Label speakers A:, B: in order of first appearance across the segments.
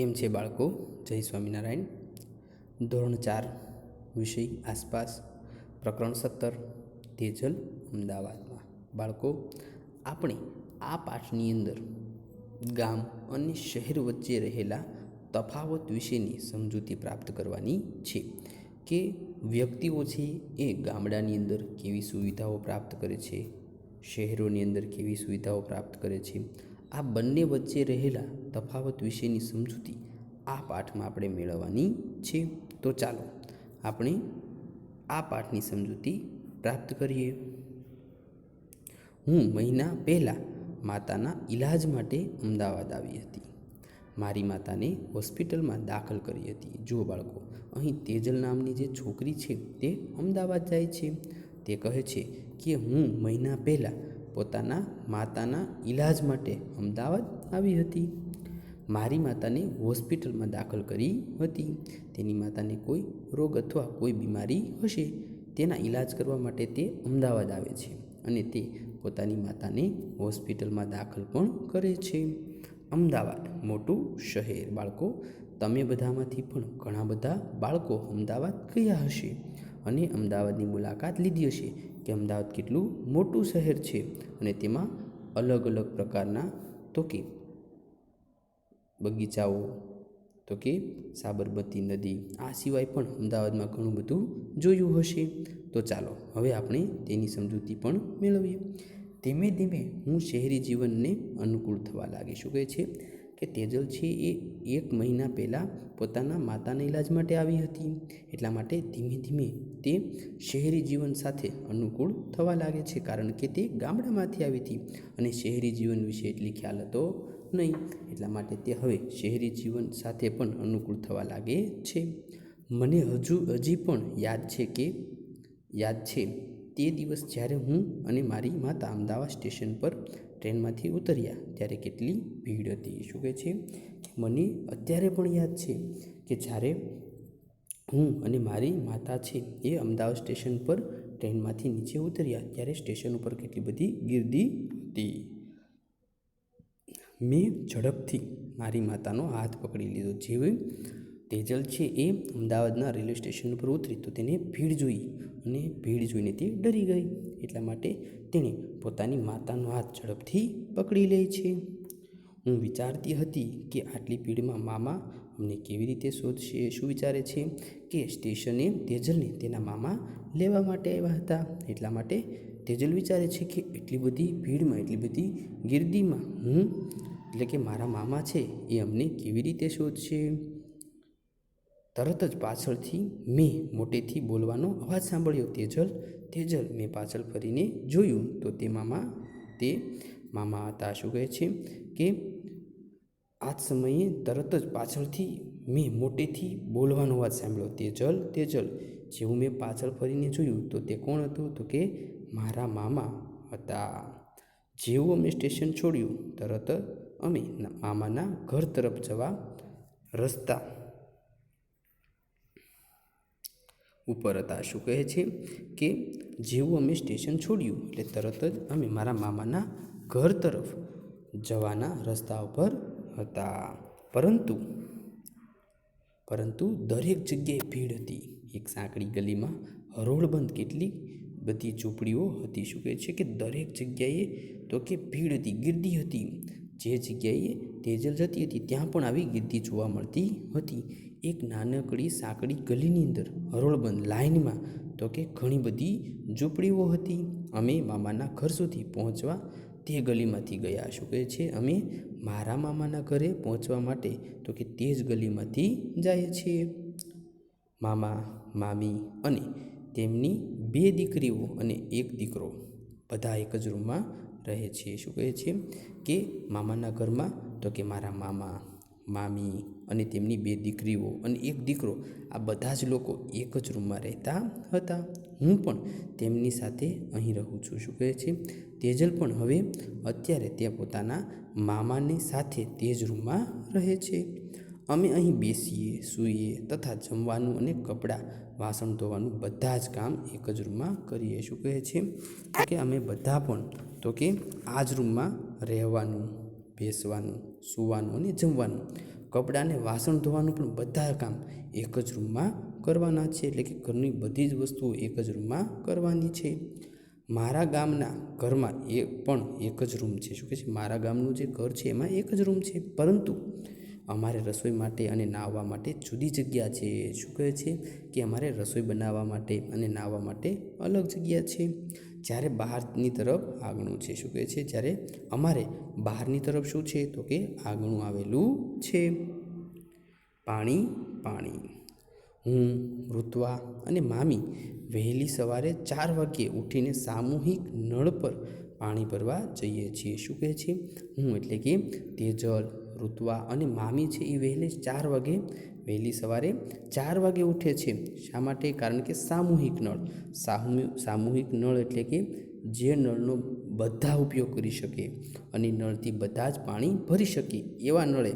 A: કેમ છે બાળકો? જય સ્વામિનારાયણ. ધોરણ ચાર, વિષય આસપાસ, પ્રકરણ સત્તર, તેજલ, અમદાવાદમાં. બાળકો, આપણે આ પાઠની અંદર ગામ અને શહેર વચ્ચે રહેલા તફાવત વિશેની સમજૂતી પ્રાપ્ત કરવાની છે કે વ્યક્તિઓ છે એ ગામડાની અંદર કેવી સુવિધાઓ પ્રાપ્ત કરે છે, શહેરોની અંદર કેવી સુવિધાઓ પ્રાપ્ત કરે છે આ બંને વચ્ચે રહેલા તફાવત વિશેની સમજૂતી આ પાઠમાં આપણે મેળવવાની છે. તો ચાલો આપણે આ પાઠની સમજૂતી પ્રાપ્ત કરીએ. હું મહિના પહેલાં માતાના ઈલાજ માટે અમદાવાદ આવી હતી. મારી માતાને હોસ્પિટલમાં દાખલ કરી હતી. જો બાળકો, અહીં તેજલ નામની જે છોકરી છે તે અમદાવાદ જાય છે. તે કહે છે કે હું મહિના પહેલાં પોતાના માતાના ઈલાજ માટે અમદાવાદ આવી હતી. મારી માતાને હોસ્પિટલમાં દાખલ કરી હતી. તેની માતાને કોઈ રોગ અથવા કોઈ બીમારી હશે તેના ઈલાજ કરવા માટે તે અમદાવાદ આવે છે અને તે પોતાની માતાને હોસ્પિટલમાં દાખલ પણ કરે છે. અમદાવાદ મોટું શહેર બાળકો તમે બધામાંથી પણ ઘણા બધા બાળકો અમદાવાદ ગયા હશે અને અમદાવાદની મુલાકાત લીધી હશે કે અમદાવાદ કેટલું મોટું શહેર છે અને તેમાં અલગ અલગ પ્રકારના તો કે બગીચાઓ, તો કે સાબરમતી નદી, આ સિવાય પણ અમદાવાદમાં ઘણું બધું જોયું હશે. તો ચાલો, હવે આપણે તેની સમજૂતી પણ મેળવીએ. ધીમે ધીમે હું શહેરી જીવનને અનુકૂળ થવા લાગી શું કહે છે? કે તેજલ છે એ એક મહિના પહેલાં પોતાના માતાના ઈલાજ માટે આવી હતી. એટલા માટે ધીમે ધીમે તે શહેરી જીવન સાથે અનુકૂળ થવા લાગે છે કારણ કે તે ગામડામાંથી આવી હતી અને શહેરી જીવન વિશે એટલી ખ્યાલ હતો નહીં. એટલા માટે તે હવે શહેરી જીવન સાથે પણ અનુકૂળ થવા લાગે છે. મને હજુ હજી પણ યાદ છે કે, યાદ છે તે દિવસ જ્યારે હું અને મારી માતા અમદાવાદ સ્ટેશન પર ટ્રેનમાંથી ઉતર્યા ત્યારે કેટલી ભીડ હતી શું કહે છે? મને અત્યારે પણ યાદ છે કે જ્યારે હું અને મારી માતા છે એ અમદાવાદ સ્ટેશન પર ટ્રેનમાંથી નીચે ઉતર્યા ત્યારે સ્ટેશન ઉપર કેટલી બધી ગીર્દી હતી. મેં ઝડપથી મારી માતાનો હાથ પકડી લીધો. જેવી તેજલ છે એ અમદાવાદના રેલવે સ્ટેશન ઉપર ઉતરી તો તેને ભીડ જોઈ અને ભીડ જોઈને તે ડરી ગઈ. એટલા માટે તેણે પોતાની માતાનો હાથ ઝડપથી પકડી લે છે. હું વિચારતી હતી કે આટલી ભીડમાં મામા અમને કેવી રીતે શોધશે, શું વિચારે છે કે સ્ટેશને તેજલને તેના મામા લેવા માટે આવ્યા હતા. એટલા માટે તેજલ વિચારે છે કે એટલી બધી ભીડમાં, એટલી બધી ગીર્દીમાં હું, એટલે કે મારા મામા છે એ અમને કેવી રીતે શોધશે? તરત જ પાછળથી મેં મોટેથી બોલવાનો અવાજ સાંભળ્યો. તેજલ તેજલ, મેં પાછળ ફરીને જોયું તો તે મામા તે મામા હતા. શું કહે છે કે આ જ સમયે તરત જ પાછળથી મેં મોટેથી બોલવાનો અવાજ સાંભળ્યો. તેજલ તેજલ, જેવું મેં પાછળ ફરીને જોયું તો તે કોણ હતું? તો કે, મારા મામા હતા. જેવું અમે સ્ટેશન છોડ્યું, તરત અમે મામાના ઘર તરફ જવા રસ્તા ઉપર હતા. શું કહે છે? કે જેવું અમે સ્ટેશન છોડ્યું, એટલે તરત જ અમે મારા મામાના ઘર તરફ જવાના રસ્તા ઉપર હતા. પરંતુ પરંતુ દરેક જગ્યાએ ભીડ હતી. એક સાંકડી ગલીમાં હરોળબંધ કેટલી બધી ઝૂંપડીઓ હતી. શું કહે છે કે દરેક જગ્યાએ તો કે ભીડ હતી, ગીર્દી હતી. જે જગ્યાએ તેજલ જતી હતી, ત્યાં પણ આવી ગીર્દી જોવા મળતી હતી. એક નાનકડી સાંકડી ગલીની અંદર હરોળબંધ લાઇનમાં તો કે ઘણી બધી ઝૂંપડીઓ હતી. અમે મામાના ઘર સુધી પહોંચવા તે ગલીમાંથી ગયા શું કહે છે? અમે મારા મામાના ઘરે પહોંચવા માટે તો કે તે જ ગલીમાંથી જાય છીએ મામા, મામી અને તેમની બે દીકરીઓ અને એક દીકરો બધા એક જ રૂમમાં રહે છે. શું કહે છે? કે મામાના ઘરમાં તો કે મારા મામા, મામી અને તેમની બે દીકરીઓ અને એક દીકરો, આ બધા જ લોકો એક જ રૂમમાં રહેતા હતા. હું પણ તેમની સાથે અહીં રહું છું. શું કહે છે? તેજલ પણ હવે અત્યારે તે પોતાના મામાની સાથે તે જ રૂમમાં રહે છે. અમે અહીં બેસીએ, સૂઈએ તથા જમવાનું અને કપડાં, વાસણ ધોવાનું બધા જ કામ એક જ રૂમમાં કરીએ. શું કહે છે? કે અમે બધા પણ, તો કે આ જ રૂમમાં રહેવાનું, બેસવાનું, સૂવાનું અને જમવાનું કપડાને વાસણ ધોવાનું પણ બધા કામ એક જ રૂમમાં કરવાના છે. એટલે કે ઘરની બધી જ વસ્તુઓ એક જ રૂમમાં કરવાની છે. મારા ગામના ઘરમાં એ પણ એક જ રૂમ છે. શું કહે છે? મારા ગામનું જે ઘર છે એમાં એક જ રૂમ છે. પરંતુ અમારે રસોઈ માટે અને નાહવા માટે જુદી જગ્યા છે. શું કહે છે? કે અમારે રસોઈ બનાવવા માટે અને નાહવા માટે અલગ જગ્યા છે. જ્યારે બહારની તરફ આગણું છે. શું કહે છે? જ્યારે અમારે બહારની તરફ શું છે? તો કે આગણું આવેલું છે. પાણી પાણી. હું, ઋત્વા અને મામી વહેલી સવારે ચાર વાગ્યે ઉઠીને સામૂહિક નળ પર પાણી ભરવા જઈએ છીએ. શું કહે છે? હું એટલે કે તેજલ ઋત્વા અને મામી છે એ વહેલી ચાર વાગે વહેલી સવારે ચાર વાગે ઉઠે છે. શા માટે? કારણ કે સામૂહિક નળ. સામૂહિક નળ એટલે કે જે નળનો બધા ઉપયોગ કરી શકે અને નળથી બધા જ પાણી ભરી શકે એવા નળે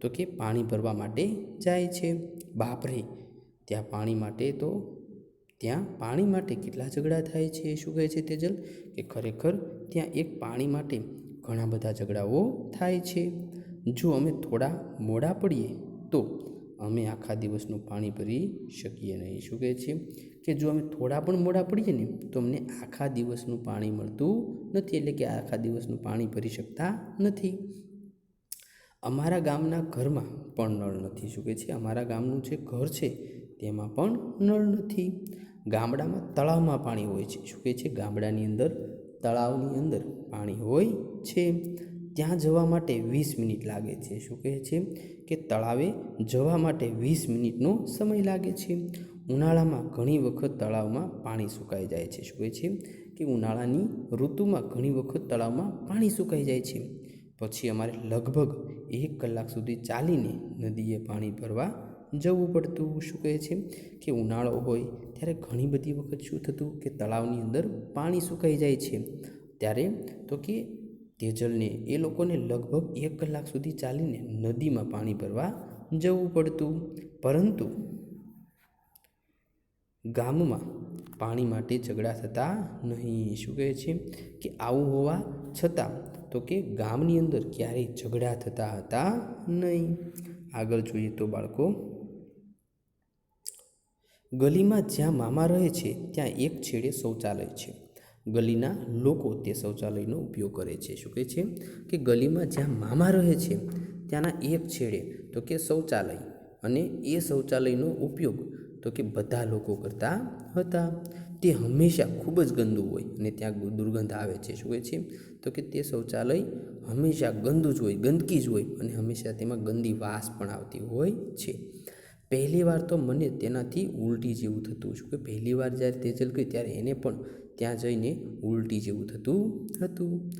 A: તો કે પાણી ભરવા માટે જાય છે. બાપરે ત્યાં પાણી માટે તો, ત્યાં પાણી માટે કેટલા ઝઘડા થાય છે? શું કહે છે તેજલ? કે ખરેખર ત્યાં એક પાણી માટે ઘણા બધા ઝઘડાઓ થાય છે. જો અમે થોડા મોડા પડીએ, તો અમે આખા દિવસનું પાણી ભરી શકીએ નહીં. શું કહે છે? કે જો અમે થોડા પણ મોડા પડીએ ને, તો અમને આખા દિવસનું પાણી મળતું નથી. એટલે કે આખા દિવસનું પાણી ભરી શકતા નથી. અમારા ગામના ઘરમાં પણ નળ નથી. શું કહે છે? અમારા ગામનું જે ઘર છે, તેમાં પણ નળ નથી. ગામડામાં તળાવમાં પાણી હોય છે. શું કહે છે? ગામડાની અંદર, તળાવની અંદર પાણી હોય છે. ત્યાં જવા માટે વીસ મિનિટ લાગે છે. શું કહે છે? કે તળાવે જવા માટે વીસ મિનિટનો સમય લાગે છે. ઉનાળામાં ઘણી વખત તળાવમાં પાણી સુકાઈ જાય છે. શું કહે છે? કે ઉનાળાની ઋતુમાં ઘણી વખત તળાવમાં પાણી સુકાઈ જાય છે. પછી અમારે લગભગ એક કલાક સુધી ચાલીને નદીએ પાણી ભરવા જવું પડતું. શું કહે છે? કે ઉનાળો હોય ત્યારે ઘણી બધી વખત શું થતું કે તળાવની અંદર પાણી સુકાઈ જાય છે. ત્યારે તો કે તેજલને એ લોકોને લગભગ એક કલાક સુધી ચાલીને નદીમાં પાણી ભરવા જવું પડતું. પરંતુ ગામમાં પાણી માટે ઝઘડા થતા નહીં. શું કહે છે કે આવું હોવા છતાં તો કે ગામની અંદર ક્યારેય ઝઘડા થતા હતા નહીં. આગળ જોઈએ તો બાળકો. ગલીમાં જ્યાં મામા રહે છે, ત્યાં એક છેડે શૌચાલય છે. ગલીના લોકો તે શૌચાલયનો ઉપયોગ કરે છે. શું કહે છે? કે ગલીમાં જ્યાં મામા રહે છે, ત્યાંના એક છેડે તો કે શૌચાલય અને એ શૌચાલયનો ઉપયોગ તો કે બધા લોકો કરતા હતા. તે હંમેશા ખૂબ જ ગંદુ હોય અને ત્યાં દુર્ગંધ આવે છે. શું કહે છે? તો કે તે શૌચાલય હંમેશા ગંદુ જ હોય, ગંદકી જ હોય અને હંમેશા તેમાં ગંદી વાસ પણ આવતી હોય છે. પહેલી વાર તો મને તેનાથી ઉલટી જેવું થતું. શું કે પહેલી વાર જ્યારે તેજલ ગઈ ત્યારે એને પણ ત્યાં જઈને ઉલટી જેવું થતું હતું.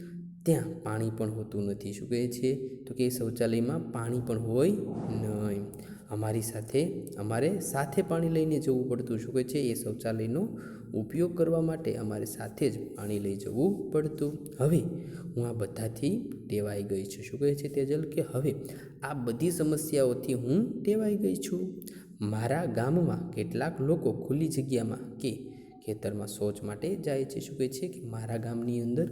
A: ત્યાં પાણી પણ હોતું નથી, શું કહે છે? તો કે શૌચાલયમાં પાણી પણ હોય નહીં. અમારી સાથે, અમારે સાથે પાણી લઈને જવું પડતું, શું કહે છે? એ શૌચાલયનો ઉપયોગ કરવા માટે અમારે સાથે જ પાણી લઈ જવું પડતું. હવે હું આ બધાથી ટેવાઈ ગઈ છું, શું કહે છે તેજલ? કે હવે આ બધી સમસ્યાઓથી હું ટેવાઈ ગઈ છું. મારા ગામમાં કેટલાક લોકો ખુલ્લી જગ્યામાં કે ખેતરમાં શૌચ માટે જાય છે. શું કહે છે કે મારા ગામની અંદર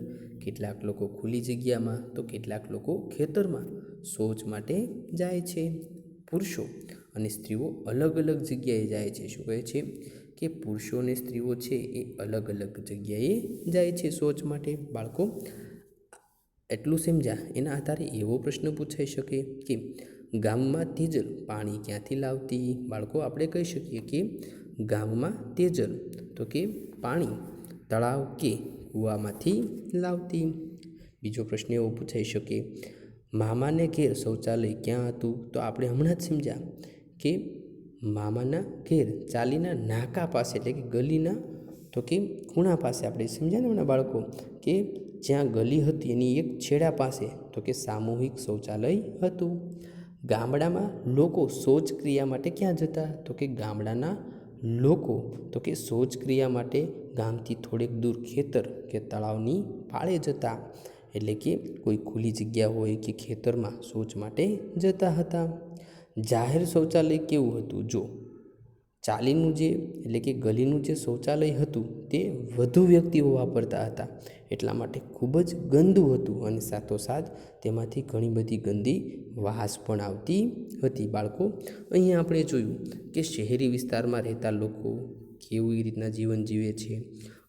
A: કેટલાક લોકો ખુલ્લી જગ્યામાં, તો કેટલાક લોકો ખેતરમાં શૌચ માટે જાય છે. પુરુષો અને સ્ત્રીઓ અલગ અલગ જગ્યાએ જાય છે. શું કહે છે કે પુરુષો અને સ્ત્રીઓ છે એ અલગ અલગ જગ્યાએ જાય છે શૌચ માટે? બાળકો, એટલું સમજ્યા એના આધારે એવો પ્રશ્ન પૂછાઈ શકે કે ગામમાંથી જ પાણી ક્યાંથી લાવતી? બાળકો, આપણે કહી શકીએ કે ગામમાં તેજલ તો કે પાણી તળાવ કે કૂવામાંથી લાવતી. બીજો પ્રશ્ન એવો પૂછાઈ શકે, મામાને ઘેર શૌચાલય ક્યાં હતું? તો આપણે હમણાં જ સમજ્યા કે મામાના ઘેર ચાલીના નાકા પાસે એટલે કે ગલીના તો કે ખૂણા પાસે આપણે સમજ્યા ને હમણાં બાળકો કે જ્યાં ગલી હતી એની એક છેડા પાસે તો કે સામૂહિક શૌચાલય હતું. ગામડામાં લોકો શૌચક્રિયા માટે ક્યાં જતા? તો કે ગામડાના લોકો, તો કે શૌચક્રિયા માટે ગામથી થોડેક દૂર ખેતર કે તળાવની પાળે જતા. એટલે કે કોઈ ખુલ્લી જગ્યા હોય કે ખેતરમાં શૌચ માટે જતા હતા. જાહેર શૌચાલય કેવું હતું? જો ચાલીનું જે, એટલે કે ગલીનું જે શૌચાલય હતું, તે વધુ વ્યક્તિઓ વાપરતા હતા. એટલા માટે ખૂબ જ ગંદુ હતું અને સાથોસાથ તેમાંથી ઘણી બધી ગંદી વાસ પણ આવતી હતી. બાળકો, અહીંયા આપણે જોયું કે શહેરી વિસ્તારમાં રહેતા લોકો કેવી રીતના જીવન જીવે છે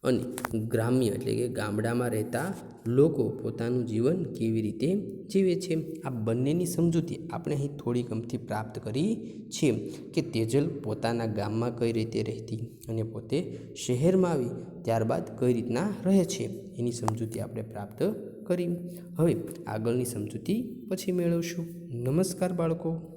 A: અને ગ્રામ્ય એટલે કે ગામડામાં રહેતા લોકો પોતાનું જીવન કેવી રીતે જીવે છે? આ બંનેની સમજૂતી આપણે અહીં થોડી ગમથી પ્રાપ્ત કરી છે કે તેજલ પોતાના ગામમાં કઈ રીતે રહેતી અને પોતે શહેરમાં આવી ત્યારબાદ કઈ રીતના રહે છે એની સમજૂતી આપણે પ્રાપ્ત કરી. હવે આગળની સમજૂતી પછી મેળવશું. નમસ્કાર બાળકો.